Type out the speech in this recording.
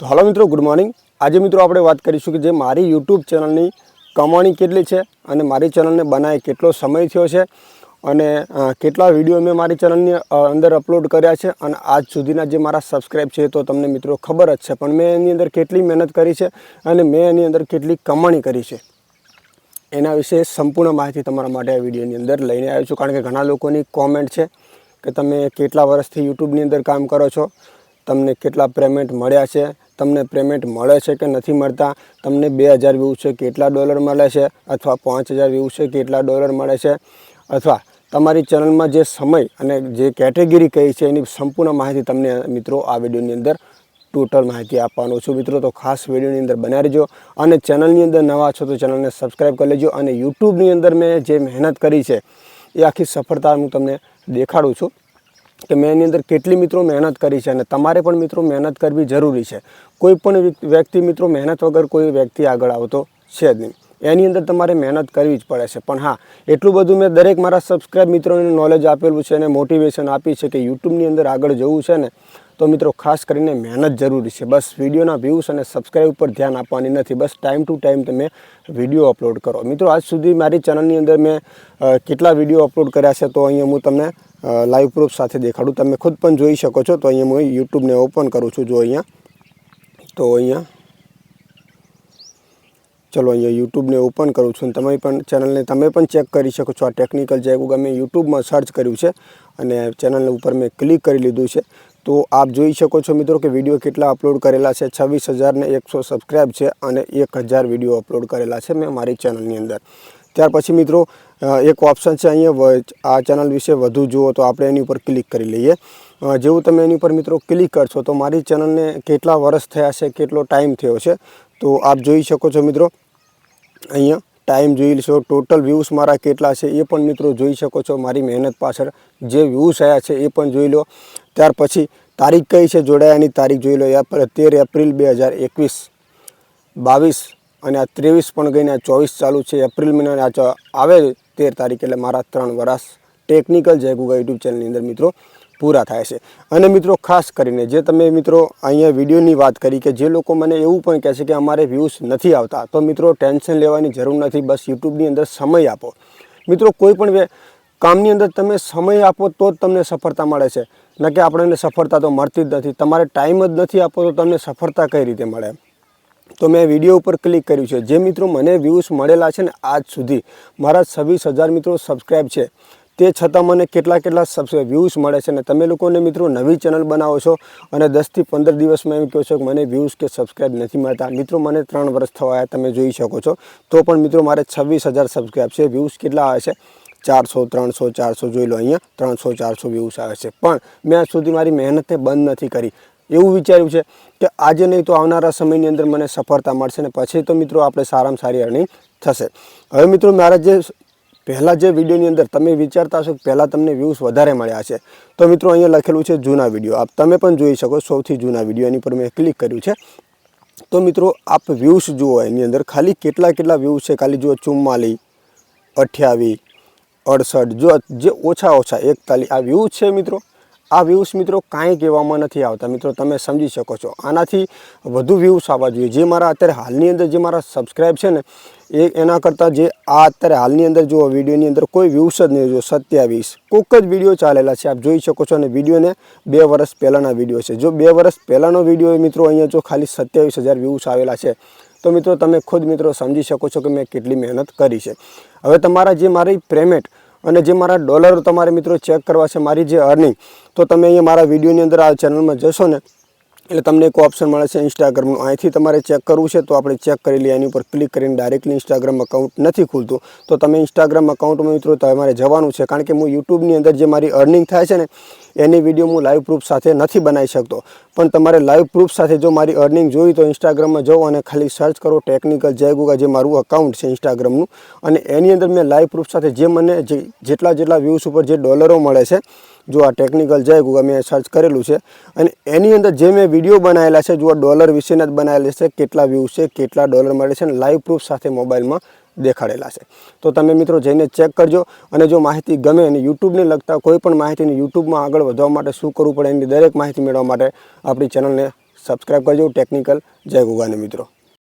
તો હાલો મિત્રો good morning આજે મિત્રો આપણે વાત કરીશું કે જે મારી યુટ્યુબ ચેનલની કમાણી કેટલી છે અને મારી ચેનલને બનાવે કેટલો સમય થયો છે અને કેટલા વીડિયો મેં મારી ચેનલની અંદર અપલોડ કર્યા છે અને આજ સુધીના જે મારા સબસ્ક્રાઈબ છે તો તમને મિત્રો ખબર જ છે. પણ મેં એની અંદર કેટલી મહેનત કરી છે અને મેં એની અંદર કેટલી કમાણી કરી છે એના વિશે સંપૂર્ણ માહિતી તમારા માટે આ વિડીયોની અંદર લઈને આવ્યો છું. કારણ કે ઘણા લોકોની કોમેન્ટ છે કે તમે કેટલા વર્ષથી યુટ્યુબની અંદર કામ કરો છો, તમને કેટલા પેમેન્ટ મળ્યા છે તમને પેમેન્ટ મળે છે કે નથી મળતા? તમને બે હજાર વ્યૂ છે, કેટલા ડોલર મળે છે? અથવા પાંચ હજાર વ્યૂ છે, કેટલા ડોલર મળે છે? અથવા તમારી ચેનલમાં જે સમય અને જે કેટેગરી કઈ છે, એની સંપૂર્ણ માહિતી તમને મિત્રો આ વિડીયોની અંદર ટોટલ માહિતી આપવાનો છું. મિત્રો, તો ખાસ વિડીયોની અંદર બનાવી રહેજો અને ચેનલની અંદર નવા છો તો ચેનલને સબસ્ક્રાઈબ કરી લેજો અને યુટ્યુબની અંદર મેં જે મહેનત કરી છે, એ આખી સફળતા હું તમને દેખાડું છું. કે મેં એની અંદર કેટલી મિત્રો મહેનત કરી છે અને તમારે પણ મિત્રો મહેનત કરવી જરૂરી છે. કોઈ પણ વ્યક્તિ મિત્રો મહેનત વગર કોઈ વ્યક્તિ આગળ આવતો છે જ નહીં. એની અંદર તમારે મહેનત કરવી જ પડે છે. પણ હા, એટલું બધું મેં દરેક મારા સબસ્ક્રાઈબ મિત્રોને નોલેજ આપેલું છે અને મોટિવેશન આપી છે કે યુટ્યુબની અંદર આગળ જવું છે ને, તો મિત્રો ખાસ કરીને મહેનત જરૂરી છે. બસ વિડીયોના વ્યૂઝ અને સબસ્ક્રાઈબ ઉપર ધ્યાન આપવાની નથી. બસ ટાઈમ ટુ ટાઈમ તમે વીડિયો અપલોડ કરો. મિત્રો, આજ સુધી મારી ચેનલની અંદર મેં કેટલા વીડિયો અપલોડ કર્યા છે તો અહીંયા હું તમને લાઈવ પ્રૂફ સાથે દેખાડું. તમે ખુદ પણ જોઈ શકો છો. તો અહીંયા હું યુટ્યુબને ઓપન કરું છું. જો અહીંયા. તો અહીંયા. ચલો અહીંયા યુટ્યુબને ઓપન કરું છું. અને તમે પણ ચેનલને તમે પણ ચેક કરી શકો છો. આ ટેકનિકલ જે મેં યુટ્યુબમાં સર્ચ કર્યું છે. અને ચેનલ ઉપર મેં ક્લિક કરી લીધું છે. તો આપ જોઈ શકો છો મિત્રો કે વીડિયો કેટલા અપલોડ કરેલા છે. છવ્વીસ હજારને એકસો સબસ્ક્રાઈબ છે. અને એક હજાર વીડિયો અપલોડ કરેલા છે મેં મારી ચેનલની અંદર. ત્યાર પછી મિત્રો એક ઓપ્શન છે અહીંયા આ ચેનલ વિશે વધુ જુઓ તો આપણે એની ઉપર ક્લિક કરી લઈએ. જેવું તમે એની ઉપર મિત્રો ક્લિક કરશો તો મારી ચેનલને કેટલા વર્ષ થયા છે, કેટલો ટાઈમ થયો છે, તો આપ જોઈ શકો છો મિત્રો. અહીંયા ટાઈમ જોઈ લેશો ટોટલ વ્યૂઝ મારા કેટલા છે એ પણ મિત્રો જોઈ શકો છો, મારી મહેનત પાછળ જે વ્યૂઝ આવ્યા છે એ પણ જોઈ લો. ત્યાર પછી તારીખ કઈ છે જોડાયાની તારીખ જોઈ લો એપ- તેર એપ્રિલ બે હજાર એકવીસ, બાવીસ અને આ ત્રેવીસ પણ ગઈને આ ચોવીસ ચાલુ છે. એપ્રિલ મહિનાને આ આવે તેર તારીખ એટલે મારા ત્રણ વર્ષ ટેકનિકલ જે ગુગા યુટ્યુબ ચેનલની અંદર મિત્રો પૂરા થાય છે. અને મિત્રો ખાસ કરીને જે તમે મિત્રો અહીંયા વિડીયોની વાત કરી કે જે લોકો મને એવું પણ કહે છે કે અમારે વ્યૂઝ નથી આવતા, તો મિત્રો ટેન્શન લેવાની જરૂર નથી, બસ યુટ્યુબની અંદર સમય આપો. મિત્રો કોઈ પણ કામની અંદર તમે સમય આપો તો જ તમને સફળતા મળે છે. ન કે આપણને સફળતા તો મળતી જ નથી, તમારે ટાઈમ જ નથી આપો તો તમને સફળતા કઈ રીતે મળે? તો મેં વીડિયો ઉપર ક્લિક કર્યું છે. જે મિત્રો મને વ્યૂઝ મળેલા છે ને આજ સુધી મારા છવ્વીસ હજાર મિત્રો સબસ્ક્રાઈબ છે. તે છતાં મને કેટલા કેટલા સબસ્ક્રાઈબ વ્યૂઝ મળે છે ને તમે લોકોને મિત્રો નવી ચેનલ બનાવો છો અને દસથી પંદર દિવસમાં એમ કહો છો કે મને વ્યૂઝ કે સબસ્ક્રાઈબ નથી મળતા. મિત્રો, મને ત્રણ વર્ષ થવા આવ્યા તમે જોઈ શકો છો. તો પણ મિત્રો મારે છવ્વીસ હજાર સબસ્ક્રાઈબ છે. વ્યૂઝ કેટલા આવે છે? ચારસો, ત્રણસો, ચારસો જોઈ લો અહીંયા. ત્રણસો, ચારસો વ્યૂઝ આવે છે. પણ મેં આજ સુધી મારી મહેનતને બંધ નથી કરી. એવું વિચાર્યું છે કે આજે નહીં તો આવનારા સમયની અંદર મને સફળતા મળશે ને પછી તો મિત્રો આપણે સારામાં સારી અર્નિંગ થશે. હવે મિત્રો મારા જે પહેલાં જે વિડીયોની અંદર તમે વિચારતા હશો પહેલાં તમને વ્યૂઝ વધારે મળ્યા છે, તો મિત્રો અહીંયા લખેલું છે જૂના વીડિયો. આપ તમે પણ જોઈ શકો સૌથી જૂના વીડિયો, એની પર મેં ક્લિક કર્યું છે. તો મિત્રો આપ વ્યૂઝ જુઓ એની અંદર, ખાલી કેટલા કેટલા વ્યૂઝ છે? ખાલી જુઓ ચુમ્માલી અઠ્યાવીસ અડસઠ, જો જે ઓછા ઓછા એકતાલીસ આ વ્યૂઝ છે મિત્રો આ વ્યૂઝ મિત્રો કાંઈ કહેવામાં નથી આવતા. મિત્રો, તમે સમજી શકો છો. આનાથી વધુ વ્યૂઝ આવવા જોઈએ. જે મારા અત્યારે હાલની અંદર જે મારા સબસ્ક્રાઈબ છે ને, એ એના કરતાં જે આ અત્યારે હાલની અંદર જો વિડીયોની અંદર કોઈ વ્યૂઝ જ નહીં. જો સત્યાવીસ કોઈક જ વીડિયો ચાલેલા છે. આપ જોઈ શકો છો અને વિડીયોને બે વર્ષ પહેલાંના વીડિયો છે. જો બે વર્ષ પહેલાંનો વીડિયો મિત્રો અહીંયા જો ખાલી સત્યાવીસ હજાર વ્યૂઝ આવેલા છે, તો મિત્રો તમે ખુદ મિત્રો સમજી શકો છો કે મેં કેટલી મહેનત કરી છે. હવે તમારા જે મારી પેમેન્ટ અને જે મારા ડોલરો તમારે મિત્રો ચેક કરવા છે, મારી જે અર્નિંગ તો તમે અહીંયા મારા વિડીયોની અંદર આ ચેનલમાં જશો ને, એટલે તમને એક ઓપ્શન મળે છે ઇન્સ્ટાગ્રામનું અહીંથી તમારે ચેક કરવું છે, તો આપણે ચેક કરી લઈએ. એની ઉપર ક્લિક કરીને ડાયરેક્ટલી ઇન્સ્ટાગ્રામ અકાઉન્ટ નથી ખુલતું. તો તમે ઇન્સ્ટાગ્રામ અકાઉન્ટમાં મિત્રો તમારે જવાનું છે, કારણ કે હું યુટ્યુબની અંદર જે મારી અર્નિંગ થાય છે ને એની વીડિયો હું લાઈવ પ્રૂફ સાથે નથી બનાવી શકતો. પણ તમારે લાઈવ પ્રૂફ સાથે જો મારી અર્નિંગ જોઈ તો ઇન્સ્ટાગ્રામમાં જાઓ અને ખાલી સર્ચ કરો ટેકનિકલ જય ગુગા જે મારું અકાઉન્ટ છે ઇન્સ્ટાગ્રામનું અને એની અંદર મેં લાઈવ પ્રૂફ સાથે જે મને જેટલા જેટલા વ્યૂઝ ઉપર જે ડોલરો મળે છે, જો આ ટેકનિકલ જય ગુગા મેં સર્ચ કરેલું છે. અને એની અંદર જે મેં વીડિયો બનાવેલા છે, જો આ ડોલર વિશેના જ બનાવેલા છે, કેટલા વ્યૂઝ છે, કેટલા ડોલર મળે છે, અને લાઈવ પ્રૂફ સાથે મોબાઈલમાં દેખાડેલા છે. તો તમે મિત્રો જઈને ચેક કરજો અને જો માહિતી ગમે અને યુટ્યુબને લગતા કોઈ પણ માહિતીને યુટ્યુબમાં આગળ વધવા માટે શું કરવું પડે એની દરેક માહિતી મેળવવા માટે આપણી ચેનલને સબસ્ક્રાઈબ કરજો. ટેકનિકલ જય ગુગાને મિત્રો.